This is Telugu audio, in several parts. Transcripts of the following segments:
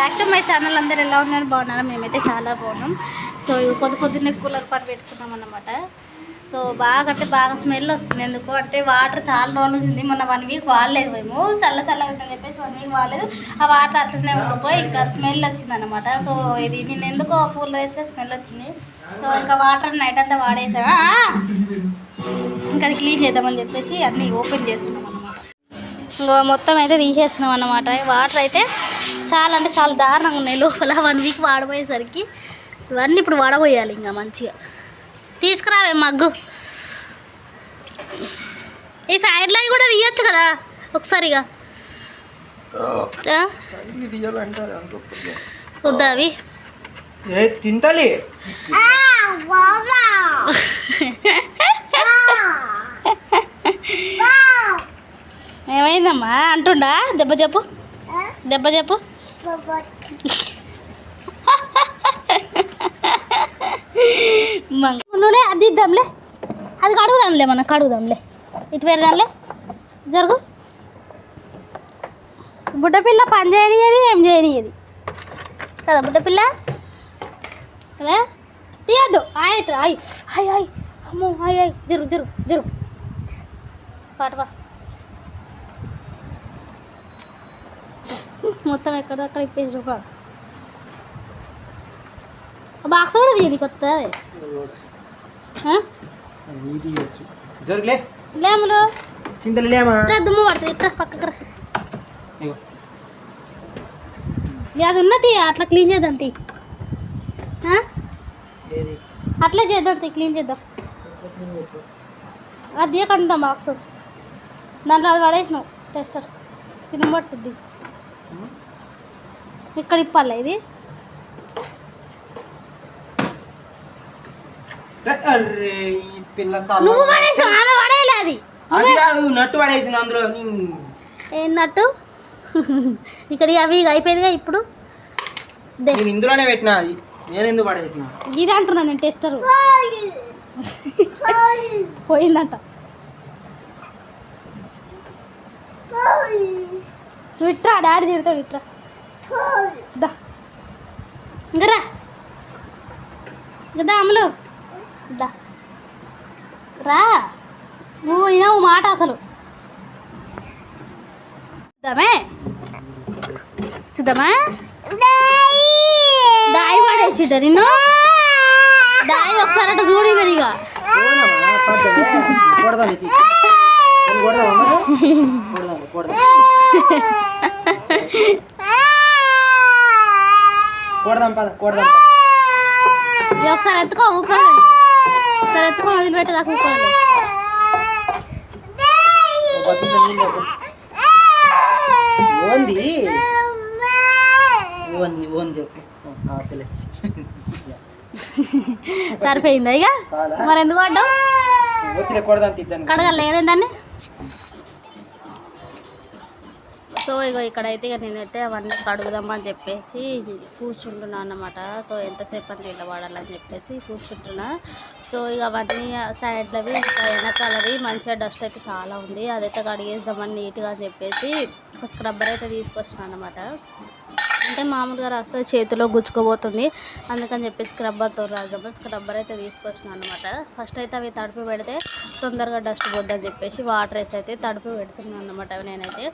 బ్యాక్ టు మై ఛానల్ అందరు ఎలా ఉన్నారు? బాగున్నారా? మేమైతే చాలా బాగున్నాం. సో ఇది పొద్దు పొద్దున్నే కూలర్ పని పెట్టుకున్నాం అనమాట సో బాగా అంటే బాగా స్మెల్ వస్తుంది. ఎందుకు అంటే వాటర్ చాలా రోజులు వచ్చింది మొన్న వన్ వీక్ వాడలేదు మేము. చల్ల చల్లగా ఉందని చెప్పేసి వన్ వీక్ వాడలేదు. ఆ వాటర్ అట్లనే ఉండిపోయి ఇంకా స్మెల్ వచ్చింది అనమాట సో ఇది నేను ఎందుకో కూలర్ వేస్తే స్మెల్ వచ్చింది. సో ఇంకా వాటర్ నైట్ అంతా వాడేసా. ఇంకా అది క్లీన్ చేద్దామని చెప్పేసి అన్నీ ఓపెన్ చేస్తున్నాం అనమాట మొత్తం అయితే తీసేస్తున్నాం అనమాట వాటర్ అయితే చాలా అంటే చాలా దారుణంగా ఉన్నాయి. లోపల వన్ వీక్ వాడబోయేసరికి ఇవన్నీ ఇప్పుడు వాడబోయాలి ఇంకా మంచిగా. తీసుకురావే మగ్గు. ఈ సైడ్లో కూడా తీయొచ్చు కదా ఒకసారిగా? వద్దా అవి? ఏ తింటలే. ఏమైందమ్మా? అంటుండా? దెబ్బ చెప్పు. దెబ్బ చెప్పు. నువ్వులే అది ఇద్దాంలే. అది కడుగుదాంలే మనం కడుగుదాంలే. ఇటు పెడదాంలే. జరుగు. బుడ్డపిల్ల పని చేయనియది ఏం చేయనియది కదా బుడ్డపిల్ల? కదా? తీయద్దు. ఆయ్ ఆయ్ హాయ్ హాయ్ అమ్మో హాయ్ హాయ్ జరుగు జరుగు జరుగు. పాటవా మొత్తం ఎక్కడక్కడ ఇప్పేసి ఒక. బాక్స్ కూడా తీయది కొత్త. జరుగులే లేములు. చింతలు లేమా? ఇట్లా దుమ్ము పడుతుంది ఇట్లా పక్కకు రా. ఇగో. ఇక అది ఉన్నది అట్లా క్లీన్ చేద్దాం తీ. అట్లే చేద్దాం తీ క్లీన్ చేద్దాం. అది తీయకుండా బాక్స్ దాంట్లో అది పడేసినావు టెస్టర్ సినిమా పట్టుద్ది. ఇక్కడ ఇప్పాలి ఇది? అర్రే ఈ పిల్ల సాల్ నువ్వు పడేసావు ఆమె పడేయలే అది. అది కాదు నట్టు పడేసిన అందులో ఇక్కడ అవి ఇక అయిపోయిందిగా ఇప్పుడు. నేను ఇందులోనే పెట్టినా అది. నేను ఎందుకు పడేసిన? ఇది అంటున్నా నేను టెస్టర్. పోయిందంట. నువ్వు ఇట్రా డాడీ తిడతాడు ఇట్రా. ఇంకరా ఇంకదా అమ్ములు దా. రా. నువ్వు వినవు మాట అసలు. చూద్దామే. చూద్దామా? దాయి పడేసిట నిన్ను? దాయి ఒకసారి అట్లా చూడు ఇక. కొడదాం ఇది. నేను కొడదామా మరి? కొడదాం, పద కొడదాం ఒకసారి ఎత్తుకో ఊకోవాలి ఒకసారి ఎత్తుకో ఒక బకెట్లో నీళ్ళు ఒక- ఓంది. ఓంది ఓన్ చెప్పు ఆ, ఆపలే. సరిపోయిందా ఇక? మరి ఎందుకు పడ్డావు ఒత్తిడి కొడదాం తిద్దాను కడగలే ఏమైందాన్ని సో ఇగో ఇక్కడైతే ఇక నేనైతే అవన్నీ కడుగుదామని చెప్పేసి కూర్చుంటున్నా అన్నమాట. సో ఎంతసేపు అని నీళ్ళ వాడాలని చెప్పేసి కూర్చుంటున్నా. సో ఇక అవన్నీ సైడ్లవి ఇంకా వెనకాలవి మంచిగా డస్ట్ అయితే చాలా ఉంది. అదైతే కడిగేద్దామని నీట్గా అని చెప్పేసి ఒక స్క్రబ్బర్ అయితే తీసుకొచ్చిన అనమాట అంటే మామూలుగా రాస్తే చేతిలో గుచ్చుకోబోతుంది. అందుకని చెప్పి స్క్రబ్బర్తో రాద్దాము స్క్రబ్బర్ అయితే తీసుకొచ్చిన అనమాట ఫస్ట్ అయితే అవి తడిపి పెడితే తొందరగా డస్ట్ పోద్దని చెప్పేసి వాటర్ వేసి అయితే తడిపి పెడుతున్నాను అనమాట అవి నేనైతే.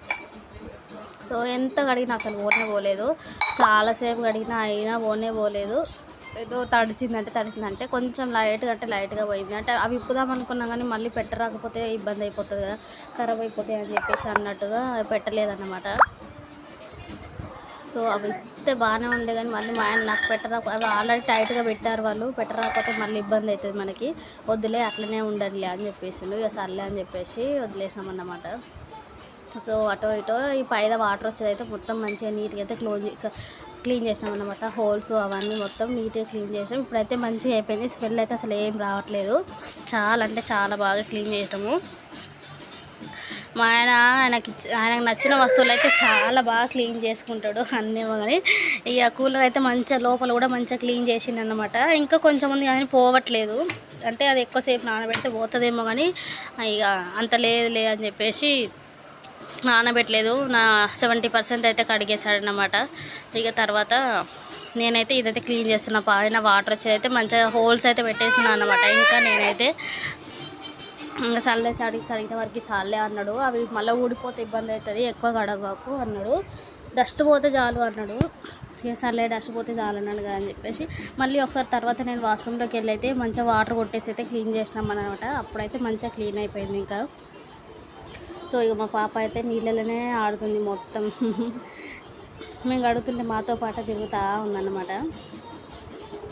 సో ఎంత కడిగినా అసలు ఓనే పోలేదు. చాలాసేపు కడిగినా అయినా ఓనే పోలేదు. ఏదో తడిసిందంటే తడిసిందంటే కొంచెం లైట్గా అంటే లైట్గా పోయింది. అంటే అవి ఇప్పుదాం అనుకున్నా కానీ మళ్ళీ పెట్టరాకపోతే ఇబ్బంది అయిపోతుంది కదా ఖరాబ్ అయిపోతాయి అని చెప్పేసి అన్నట్టుగా పెట్టలేదన్నమాట. సో అవి ఇస్తే బాగానే ఉండే కానీ మళ్ళీ మా ఆయన నాకు పెట్టరా అవి ఆల్రెడీ టైట్గా పెట్టారు వాళ్ళు. పెట్టరాకపోతే మళ్ళీ ఇబ్బంది అవుతుంది మనకి. వద్దులే అట్లనే ఉండండిలే అని చెప్పేసిండు. ఇక సర్లే అని చెప్పేసి వదిలేసినామన్నమాట. సో అటో ఇటో ఈ పైన వాటర్ వచ్చేది అయితే మొత్తం మంచిగా నీట్గా అయితే క్లోజ్ క్లీన్ చేసినాం అనమాట హోల్స్ అవన్నీ మొత్తం నీట్గా క్లీన్ చేసాం ఇప్పుడైతే మంచిగా అయిపోయింది. స్మెల్ అయితే అసలు ఏం రావట్లేదు. చాలా అంటే చాలా బాగా క్లీన్ చేసినాము. మా ఆయన ఆయనకి ఆయనకు నచ్చిన వస్తువులు అయితే చాలా బాగా క్లీన్ చేసుకుంటాడు. అన్నీ కానీ ఇక కూలర్ అయితే మంచిగా లోపల కూడా మంచిగా క్లీన్ చేసిండు అనమాట ఇంకా కొంచెం ఉంది కానీ పోవట్లేదు. అంటే అది ఎక్కువసేపు నానబెడితే పోతుందేమో కానీ ఇక అంత లేదులే అని చెప్పేసి నానబెట్టలేదు. నా సెవెంటీ పర్సెంట్ అయితే కడిగేశాడు ఇక తర్వాత నేనైతే ఇదైతే క్లీన్ చేస్తున్నా. పైన వాటర్ వచ్చి అయితే మంచిగా హోల్స్ అయితే పెట్టేస్తున్నాను అనమాట ఇంకా నేనైతే ఇంకా చల్లేసి అడిగి కడిగిన వరకు చాలే అన్నాడు. అవి మళ్ళీ ఊడిపోతే ఇబ్బంది అవుతుంది. ఎక్కువ కడగకు అన్నాడు. డస్ట్ పోతే చాలు అన్నాడు. ఇక సర్లే డస్ట్ పోతే చాలు అన్నాడు కదా అని చెప్పేసి మళ్ళీ ఒకసారి తర్వాత నేను వాష్రూమ్లోకి వెళ్ళి అయితే మంచిగా వాటర్ కొట్టేసి అయితే క్లీన్ చేసినాం అనమాట అప్పుడైతే మంచిగా క్లీన్ అయిపోయింది ఇంకా. సో ఇక మా పాప అయితే నీళ్ళలోనే ఆడుతుంది మొత్తం. మేము గడుగుతుంటే మాతో పాటు తిరుగుతూ ఉందన్నమాట.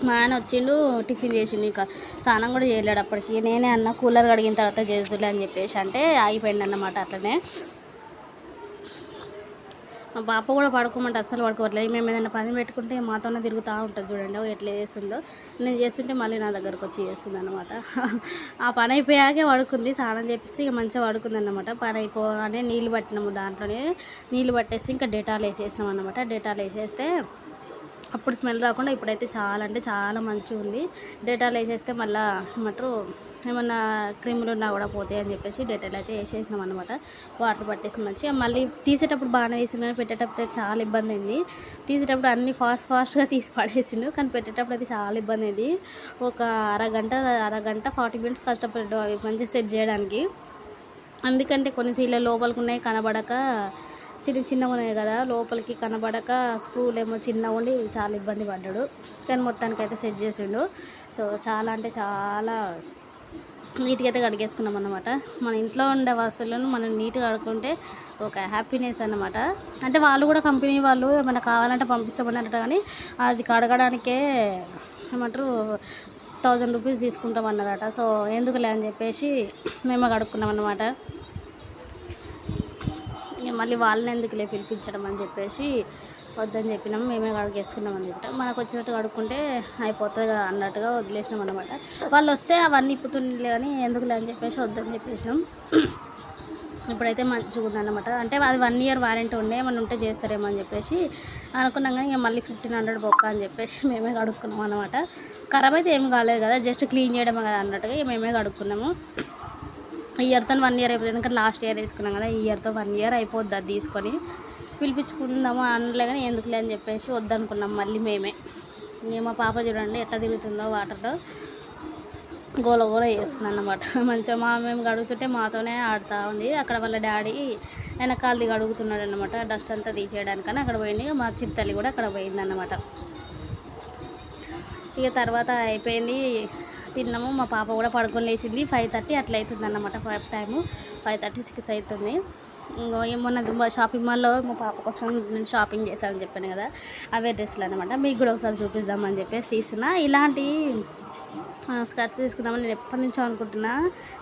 మా ఆయన వచ్చిండు టిఫిన్ చేసిండు ఇంకా. స్నానం కూడా చేయలేడు అప్పటికి. నేనే అన్న కూలర్ కడిగిన తర్వాత చేస్తులే అని చెప్పేసి అంటే ఆగిపోయింది అన్నమాట అట్లనే. మా పాప కూడా పడుకోమంటే అస్సలు పడుకోవట్లేదు. మేము ఏదైనా పని పెట్టుకుంటే మాతోనే తిరుగుతూ ఉంటుంది చూడండి ఓ ఎట్లా చేస్తుందో. నేను చేస్తుంటే మళ్ళీ నా దగ్గరకు వచ్చి చేస్తుంది అనమాట ఆ పని అయిపోయాకే పడుకుంది స్నానం చేపిస్తే ఇక మంచిగా పడుకుంది అనమాట పని అయిపోగానే నీళ్ళు పట్టినాము దాంట్లోనే. నీళ్ళు పట్టేసి ఇంకా డేటాలు వేసేసినాం అనమాట డేటాలు వేసేస్తే అప్పుడు స్మెల్ రాకుండా ఇప్పుడైతే చాలా అంటే చాలా మంచిగా ఉంది. డేటాలు వేసేస్తే మళ్ళీ ఏమంటారు ఏమన్నా క్రిములు ఉన్నా కూడా పోతాయి అని చెప్పేసి డేటాలు అయితే వేసేసినాం అనమాట వాటర్ పట్టేసి మంచిగా మళ్ళీ తీసేటప్పుడు బాగానే వేసినా పెట్టేటప్పుడు అయితే చాలా ఇబ్బంది అయింది. తీసేటప్పుడు అన్ని ఫాస్ట్ ఫాస్ట్గా తీసి పడేసిండు కానీ పెట్టేటప్పుడు అయితే చాలా ఇబ్బంది అయింది. ఒక అరగంట అరగంట ఫార్టీ మినిట్స్ కష్టపడ్డాడు అవి మంచిగా సెట్ చేయడానికి. అందుకంటే కొన్ని సీళ్ళ లోపలికి ఉన్నాయి కనబడక చిన్న చిన్నగా ఉన్నాయి కదా లోపలికి కనబడక స్క్రూలు ఏమో చిన్నగా ఉండి చాలా ఇబ్బంది పడ్డాడు. కానీ మొత్తానికి అయితే సెట్ చేసిండు. సో చాలా అంటే చాలా నీట్గా అయితే కడిగేసుకున్నాం అనమాట మన ఇంట్లో ఉండే వస్తువులను మనం నీట్గా కడుక్కుంటే ఒక హ్యాపీనెస్ అన్నమాట. అంటే వాళ్ళు కూడా కంపెనీ వాళ్ళు ఏమైనా కావాలంటే పంపిస్తామన్నారు కానీ అది కడగడానికే ఏమంటారు థౌజండ్ రూపీస్ తీసుకుంటాం అన్నారట. సో ఎందుకులే అని చెప్పేసి మేము కడుక్కున్నాం అనమాట ఇక మళ్ళీ వాళ్ళని ఎందుకులే పిలిపించడం అని చెప్పేసి వద్దని చెప్పినాం మేమే కడిగేసుకున్నాం అనమాట మనకు వచ్చినట్టు కడుక్కుంటే అయిపోతుంది కదా అన్నట్టుగా వదిలేసినాం అనమాట వాళ్ళు వస్తే అవన్నీ ఇప్పుతుండే కానీ ఎందుకులే అని చెప్పేసి వద్దని చెప్పేసినాం. ఇప్పుడైతే మంచిగా ఉందన్నమాట అంటే అది వన్ ఇయర్ వారంటీ ఉండే ఏమన్నా ఉంటే చేస్తారేమో అని చెప్పేసి అనుకున్నాం కానీ ఇక మళ్ళీ ఫిఫ్టీన్ హండ్రెడ్ బొక్క అని చెప్పేసి మేమే కడుక్కున్నాం అనమాట ఖరాబ్ అయితే ఏం కాలేదు కదా జస్ట్ క్లీన్ చేయడమే కదా అన్నట్టుగా మేమే కడుక్కున్నాము. ఇయర్తో వన్ ఇయర్ అయిపోయింది ఎందుకంటే లాస్ట్ ఇయర్ వేసుకున్నాం కదా ఈ ఇయర్తో వన్ ఇయర్ అయిపోద్ది అది తీసుకొని. పిలిపించుకుందాము అనలే కానీ ఎందుకులే అని చెప్పేసి వద్దనుకున్నాం మళ్ళీ మేమే. ఇంక మా పాప చూడండి ఎట్లా తిరుగుతుందో వాటర్లో గోల గోల చేస్తుంది అన్నమాట. మంచిగా మా మేము గడుగుతుంటే మాతోనే ఆడుతూ ఉంది. అక్కడ వాళ్ళ డాడీ వెనకాలది గడుగుతున్నాడు అనమాట డస్ట్ అంతా తీసేయడానికని అక్కడ పోయింది మా చిత్తల్లి కూడా అక్కడ పోయింది అన్నమాట. ఇక తర్వాత అయిపోయింది. తిన్నాము. మా పాప కూడా పడుకొని లేచింది. ఫైవ్ థర్టీ అట్లా అవుతుంది అన్నమాట. Five time. Five thirty six అవుతుంది ఇంకో ఏమన్నా షాపింగ్ మాల్లో మా పాప కోసం నేను షాపింగ్ చేశానని చెప్పాను కదా అవే డ్రెస్సులు అనమాట మీకు కూడా ఒకసారి చూపిద్దామని చెప్పేసి తీసుకున్నా ఇలాంటి స్కర్ట్స్ తీసుకుందామని నేను ఎప్పటి నుంచో అనుకుంటున్నా.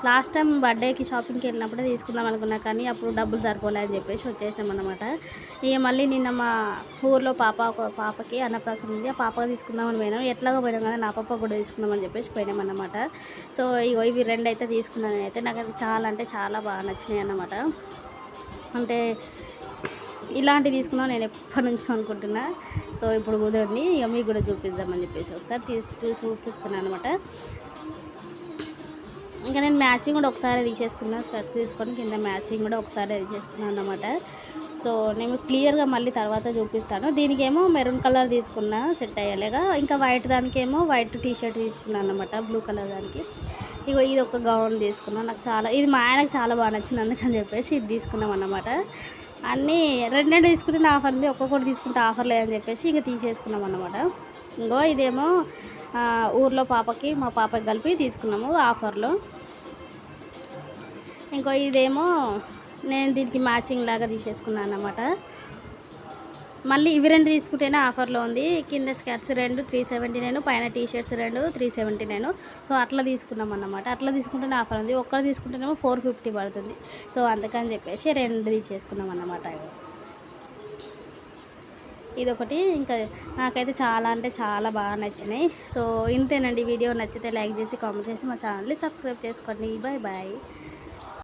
లాస్ట్ టైం బర్త్డేకి షాపింగ్కి వెళ్ళినప్పుడే తీసుకుందాం అనుకున్నా కానీ అప్పుడు డబ్బులు సరిపోలే అని చెప్పేసి వచ్చేసినాం అనమాట ఇక మళ్ళీ నిన్న మా ఊర్లో పాప ఒక పాపకి అన్నప్రాసం ఉంది. ఆ పాపకి తీసుకుందామని పోయినాం. ఎట్లాగో పోయినాం కదా నా పాప కూడా తీసుకుందామని చెప్పేసి పోయినామన్నమాట సో ఇగో ఇవి రెండు అయితే తీసుకున్నాను అయితే నాకు అది చాలా అంటే చాలా బాగా నచ్చినాయి అన్నమాట. అంటే ఇలాంటివి తీసుకున్నా నేను ఎప్పటి నుంచి అనుకుంటున్నా. సో ఇప్పుడు కుదరని ఇక మీకు కూడా చూపిద్దామని చెప్పేసి ఒకసారి తీసి చూసి చూపిస్తున్నాను అనమాట ఇంకా నేను మ్యాచింగ్ కూడా ఒకసారి తీసేసుకున్నా స్కర్ట్స్ తీసుకొని కింద మ్యాచింగ్ కూడా ఒకసారి తీసేసుకున్నాను అనమాట సో నేను క్లియర్గా మళ్ళీ తర్వాత చూపిస్తాను. దీనికేమో మెరూన్ కలర్ తీసుకున్నా సెట్ అయ్యేలాగా. ఇంకా వైట్ దానికేమో వైట్ టీ షర్ట్ తీసుకున్నాను అనమాట బ్లూ కలర్ దానికి. ఇగో ఇది ఒక గౌన్ తీసుకున్నాను నాకు చాలా ఇది మా ఆయనకు చాలా బాగా నచ్చింది. అందుకని చెప్పేసి ఇది తీసుకున్నాం అన్నమాట. అన్నీ రెండు రెండు తీసుకుంటే ఆఫర్ ఉంది. ఒక్కొక్కటి తీసుకుంటే ఆఫర్ లేదని చెప్పేసి ఇంకా తీసేసుకున్నాం అన్నమాట. ఇంకో ఇదేమో ఊర్లో పాపకి మా పాపకి కలిపి తీసుకున్నాము ఆఫర్లో. ఇంకో ఇదేమో నేను దీనికి మ్యాచింగ్ లాగా తీసేసుకున్నాను అన్నమాట. మళ్ళీ ఇవి రెండు తీసుకుంటేనే ఆఫర్లో ఉంది. కింద స్కర్ట్స్ రెండు త్రీ సెవెంటీ నైన్ పైన టీ షర్ట్స్ రెండు త్రీ సెవెంటీ నైన్ సో అట్లా తీసుకున్నాం అన్నమాట. అట్లా తీసుకుంటేనే ఆఫర్ ఉంది. ఒక్కరు తీసుకుంటేనేమో ఫోర్ ఫిఫ్టీ పడుతుంది. సో అందుకని చెప్పేసి రెండు తీసేసుకున్నాం అన్నమాట ఇదొకటి. ఇంకా నాకైతే చాలా అంటే చాలా బాగా నచ్చినాయి. సో ఇంతేనండి. వీడియో నచ్చితే లైక్ చేసి కామెంట్ చేసి మా ఛానల్ని సబ్స్క్రైబ్ చేసుకోండి. Bye bye